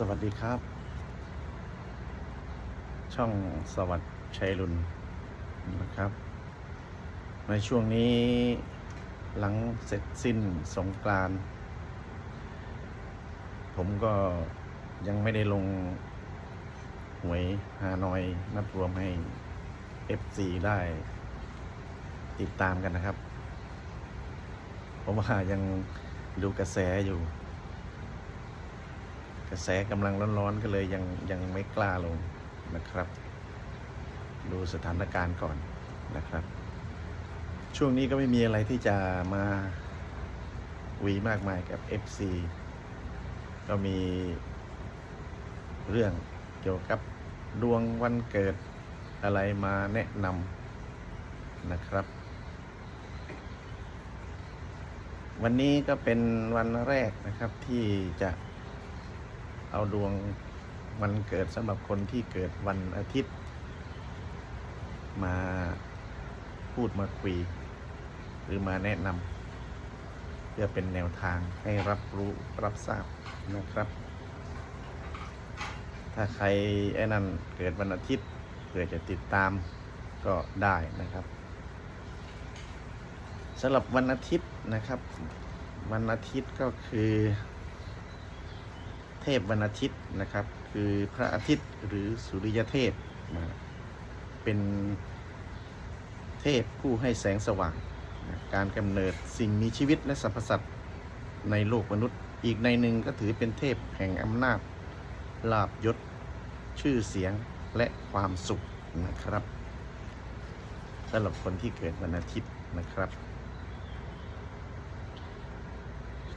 สวัสดีครับ ช่องสวัสดิ์ชัยรุนนะครับ ในช่วงนี้หลังเสร็จสิ้นสงกรานผมก็ยังไม่ได้ลงหวยฮานอยนัดรวมให้ FC ได้ติดตามกันนะครับเพราะว่ายังดูกระแสอยู่ กระแสกำลังร้อนๆก็เลยยังยังไม่กล้าลงนะครับ ดูสถานการณ์ก่อนนะครับ ช่วงนี้ก็ไม่มีอะไรที่จะมาวีมากมายกับ FC ก็มีเรื่องเกี่ยวกับดวงวันเกิดอะไรมาแนะนำนะครับ วันนี้ก็เป็นวันแรกนะครับที่จะ เอาดวงวันเกิดสำหรับคนที่เกิดวันอาทิตย์ มาพูดมาคุย หรือมาแนะนำเพื่อเป็นแนวทางให้รับรู้รับทราบนะครับ ถ้าใครไอ้นั่นเกิดวันอาทิตย์เพื่อจะติดตามก็ได้นะครับสำหรับวันอาทิตย์นะครับ วันอาทิตย์ก็คือ เทพวันอาทิตย์นะครับ คือพระอาทิตย์หรือสุริยเทพเป็นเทพผู้ให้แสงสว่าง การกำเนิดสิ่งมีชีวิตและสรรพสัตว์ในโลกมนุษย์ อีกในหนึ่งก็ถือเป็นเทพแห่งอำนาจลาบยศ ชื่อเสียงและความสุขนะครับสำหรับคนที่เกิดวันอาทิตย์นะครับ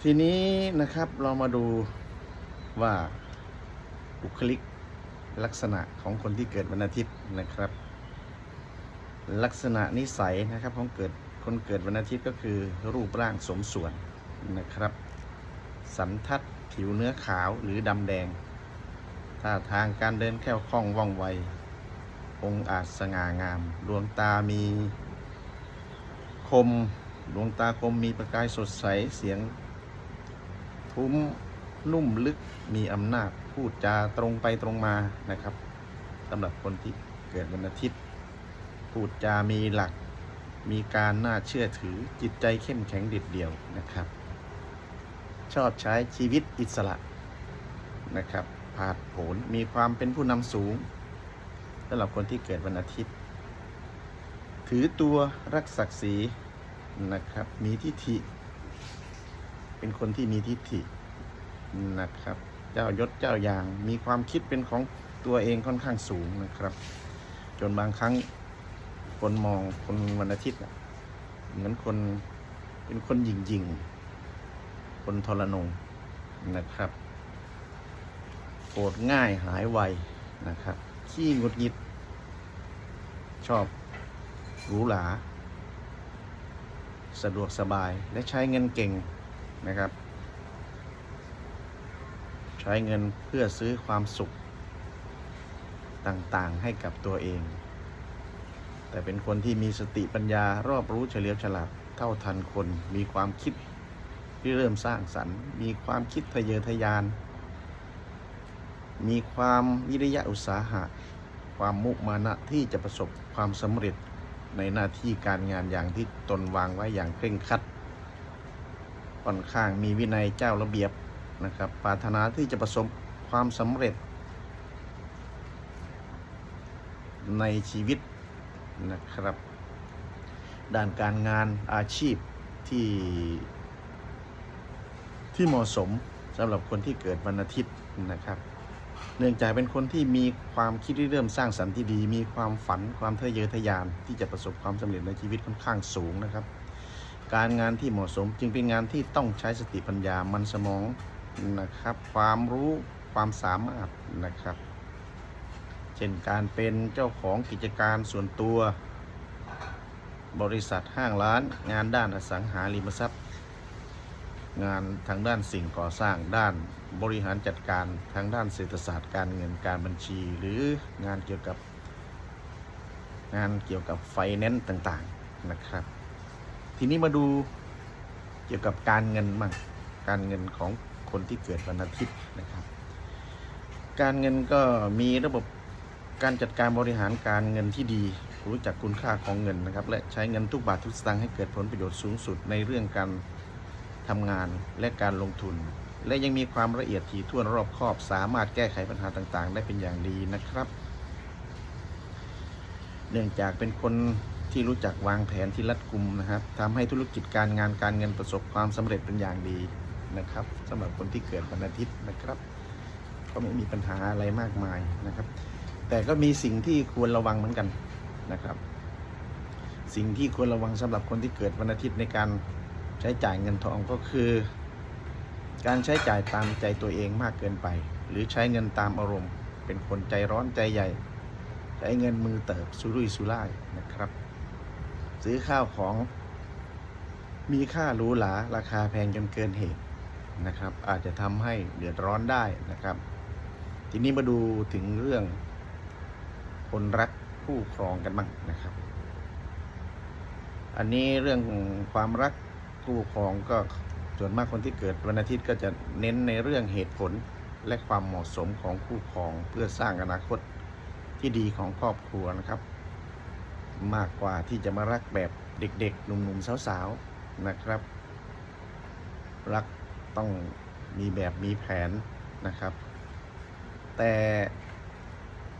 ทีนี้นะครับเรามาดู ว่าบุคลิกลักษณะของคนที่เกิดวันอาทิตย์นะครับ ลักษณะนิสัยนะครับของเกิดคนเกิดวันอาทิตย์ก็คือรูปร่างสมส่วนนะครับ สันทัดผิวเนื้อขาวหรือดำแดงท่าทางการเดินแคล่วคล่องว่องไว องอาจสง่างาม ดวงตามีคม ดวงตาคมมีประกายสดใสเสียงทุ้ม นุ่มลึกมีอำนาจพูดจาตรงไปตรงมานะครับสำหรับคนที่เกิดวันอาทิตย์ พูดจามีหลัก มีการน่าเชื่อถือจิตใจเข้มแข็งเด็ดเดี่ยวนะครับ ชอบใช้ชีวิตอิสระนะครับผาดโผนมีความเป็นผู้นำสูงสำหรับคนที่เกิดวันอาทิตย์ ถือตัวรักศักดิ์ศรีนะครับ มีทิฐิ เป็นคนที่มีทิฏฐิ นะครับ เจ้ายศเจ้าอย่างมีความคิดเป็นของตัวเองค่อนข้างสูงนะครับ จนบางครั้งคนมองคนวันอาทิตย์เหมือนคนเป็นคนหยิงยิงคนทรนงนะครับโกรธง่ายหายไวนะครับ ขี้งุดหงิด ชอบหรูหราสะดวกสบายและใช้เงินเก่งนะครับ ช้เงินเพื่อซื้อความสุขต่างๆให้กับตัวเอง แต่เป็นคนที่มีสติปัญญารอบรู้เฉลียวฉลาดเท่าทันคน มีความคิดที่เริ่มสร้างสรรค์ มีความคิดทะเยอทะยาน มีความวิริยะอุตสาหะ ความมุมานะที่จะประสบความสำเร็จในหน้าที่การงานอย่างที่ตนวางไว้อย่างเคร่งครัดค่อนข้างมีวินัยเจ้าระเบียบ นะครับปรารถนาที่จะประสบความสำเร็จ ในชีวิตนะครับ ด้านการงานอาชีพที่ที่เหมาะสมสำหรับคนที่เกิดวันอาทิตย์นะครับ เนื่องจากเป็นคนที่มีความคิดที่เริ่มสร้างสรรค์ที่ดี มีความฝันความทะเยอทะยานที่จะประสบความสำเร็จในชีวิตค่อนข้างสูงนะครับ การงานที่เหมาะสมจึงเป็นงานที่ต้องใช้สติปัญญามันสมอง นะครับ ความรู้ความสามารถนะครับ เช่นการเป็นเจ้าของกิจการส่วนตัว บริษัทห้างร้าน งานด้านอสังหาริมทรัพย์ งานทางด้านสิ่งก่อสร้างด้านบริหารจัดการทางด้านเศรษฐศาสตร์การเงินการบัญชี หรืองานเกี่ยวกับงานเกี่ยวกับไฟแนนซ์ต่างๆนะครับ ทีนี้มาดูเกี่ยวกับการเงินมั่งการเงินของ คนที่เกิดวันอาทิตย์นะครับ การเงินก็มีระบบการจัดการบริหารการเงินที่ดี รู้จักคุณค่าของเงินนะครับ และใช้เงินทุกบาททุกสตางค์ให้เกิดผลประโยชน์สูงสุดในเรื่องการทำงานและการลงทุน และยังมีความละเอียดถี่ถ้วนรอบคอบ สามารถแก้ไขปัญหาต่างๆ ได้เป็นอย่างดีนะครับ เนื่องจากเป็นคนที่รู้จักวางแผนที่รัดกุมนะครับทำให้ธุรกิจการงานการเงินประสบความสำเร็จเป็นอย่างดี นะครับสำหรับคนที่เกิดวันอาทิตย์นะครับ ก็ไม่มีปัญหาอะไรมากมายนะครับ แต่ก็มีสิ่งที่ควรระวังเหมือนกันนะครับ สิ่งที่ควรระวังสำหรับคนที่เกิดวันอาทิตย์ในการใช้จ่ายเงินทองก็คือ การใช้จ่ายตามใจตัวเองมากเกินไป หรือใช้เงินตามอารมณ์ เป็นคนใจร้อนใจใหญ่ใช้เงินมือเติบสุรุ่ยสุร่ายนะครับ ซื้อข้าวของมีค่าหรูหราราคาแพงจนเกินเหตุ นะครับ อาจจะทำให้เดือดร้อนได้นะครับ ทีนี้มาดูถึงเรื่อง คนรักคู่ครองกันบ้างนะครับ อันนี้เรื่องความรักคู่ครองก็ส่วนมากคนที่เกิดวันอาทิตย์ก็จะเน้นในเรื่องเหตุผลและความเหมาะสมของคู่ครองเพื่อสร้างอนาคตที่ดีของครอบครัวนะครับ มากกว่าที่จะมารักแบบเด็กๆ หนุ่มๆ สาวๆ นะครับ รัก ต้องมีแบบมีแผนนะครับ แต่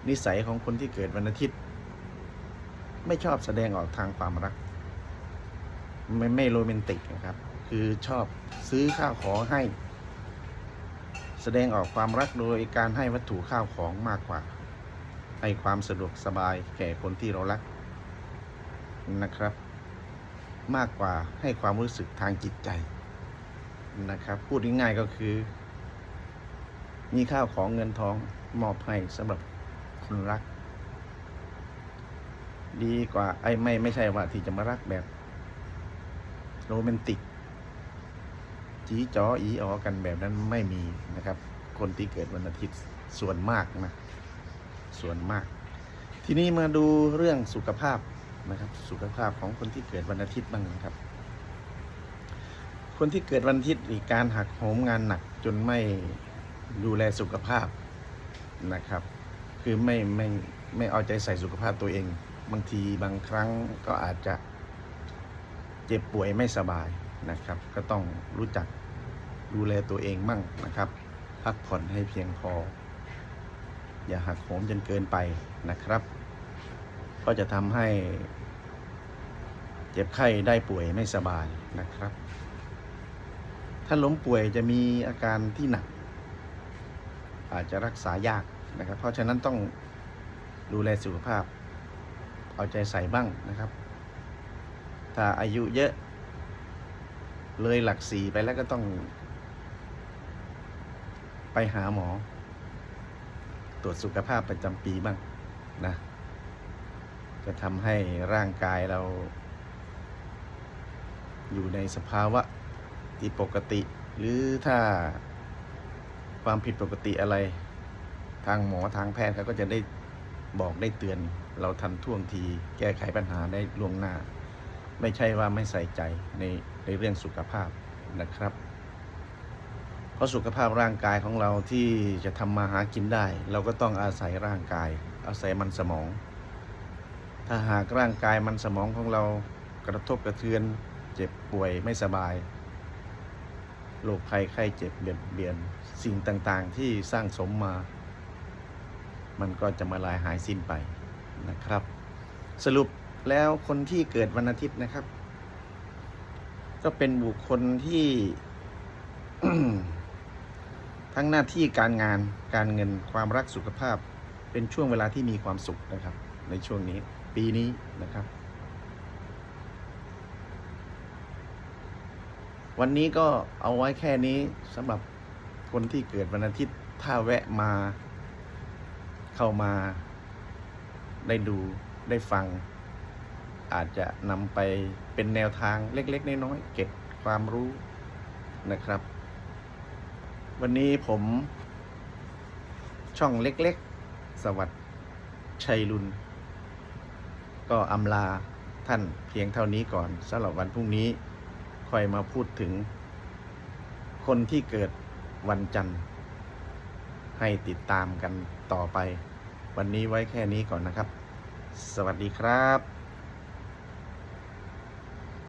นิสัยของคนที่เกิดวันอาทิตย์ ไม่ชอบแสดงออกทางความรัก ไม่ไม่โรแมนติกนะครับ คือชอบซื้อข้าวของให้ แสดงออกความรักโดยการให้วัตถุข้าวของมากกว่า ให้ความสะดวกสบายแก่คนที่เรารักนะครับ มากกว่าให้ความรู้สึกทางจิตใจ นะครับ พูดง่ายๆก็คือ มีข้าวของเงินทองมอบให้สำหรับคนรัก ดีกว่าไอ้ไม่ไม่ใช่ว่าที่จะมารักแบบโรแมนติก จีจ๋ออีออกันแบบนั้นไม่มีนะครับ คนที่เกิดวันอาทิตย์ส่วนมากนะส่วนมาก ทีนี้มาดูเรื่องสุขภาพนะครับ สุขภาพของคนที่เกิดวันอาทิตย์บ้างนะครับ คนที่เกิดวันอาทิตย์มีการหักโหมงานหนักจนไม่ดูแลสุขภาพนะครับ คือไม่ไม่ไม่เอาใจใส่สุขภาพตัวเอง บางทีบางครั้งก็อาจจะเจ็บป่วยไม่สบายนะครับ ก็ต้องรู้จักดูแลตัวเองมั่งนะครับ พักผ่อนให้เพียงพอ อย่าหักโหมจนเกินไปนะครับ ก็จะทำให้ เจ็บไข้ได้ป่วยไม่สบายนะครับ ถ้าล้มป่วยจะมีอาการที่หนัก อาจจะรักษายากนะครับ เพราะฉะนั้นต้องดูแลสุขภาพ เอาใจใส่บ้างนะครับ ถ้าอายุเยอะเลยหลักสี่ไปแล้วก็ต้อง ไปหาหมอ ตรวจสุขภาพประจำปีบ้างนะ จะทำให้ร่างกายเรา อยู่ในสภาวะ ที่ปกติ หรือถ้าความผิดปกติอะไร ทางหมอทางแพทย์เขาก็จะได้บอกได้เตือน เราทันท่วงที แก้ไขปัญหาได้ล่วงหน้า ไม่ใช่ว่าไม่ใส่ใจในในเรื่องสุขภาพนะครับ เพราะสุขภาพร่างกายของเราที่จะทำมาหากินได้ เราก็ต้องอาศัยร่างกาย อาศัยมันสมอง ถ้าหากร่างกายมันสมองของเรากระทบกระเทือน เจ็บป่วยไม่สบาย โรคภัยไข้เจ็บเบียดเบียนสิ่งต่างๆ ที่สร้างสมมา มันก็จะมาลายหายสิ้นไปนะครับ สรุปแล้วคนที่เกิดวันอาทิตย์นะครับ ก็เป็นบุคคลที่ ทั้งหน้าที่การงานการเงินความรักสุขภาพ เป็นช่วงเวลาที่มีความสุขนะครับ ในช่วงนี้ปีนี้นะครับ วันนี้ก็เอาไว้แค่นี้สำหรับคนที่เกิดวันอาทิตย์ถ้าแวะมา เข้ามา ได้ดูได้ฟัง อาจจะนำไปเป็นแนวทางเล็ก ๆ น้อยๆเก็บความรู้นะครับ วันนี้ผมช่องเล็ก ๆ สวัสดิ์ชัยรุนก็อำลาท่านเพียงเท่านี้ก่อนสำหรับวันพรุ่งนี้ ค่อยมาพูดถึง คนที่เกิดวันจันทร์ ให้ติดตามกันต่อไป วันนี้ไว้แค่นี้ก่อนนะครับ สวัสดีครับ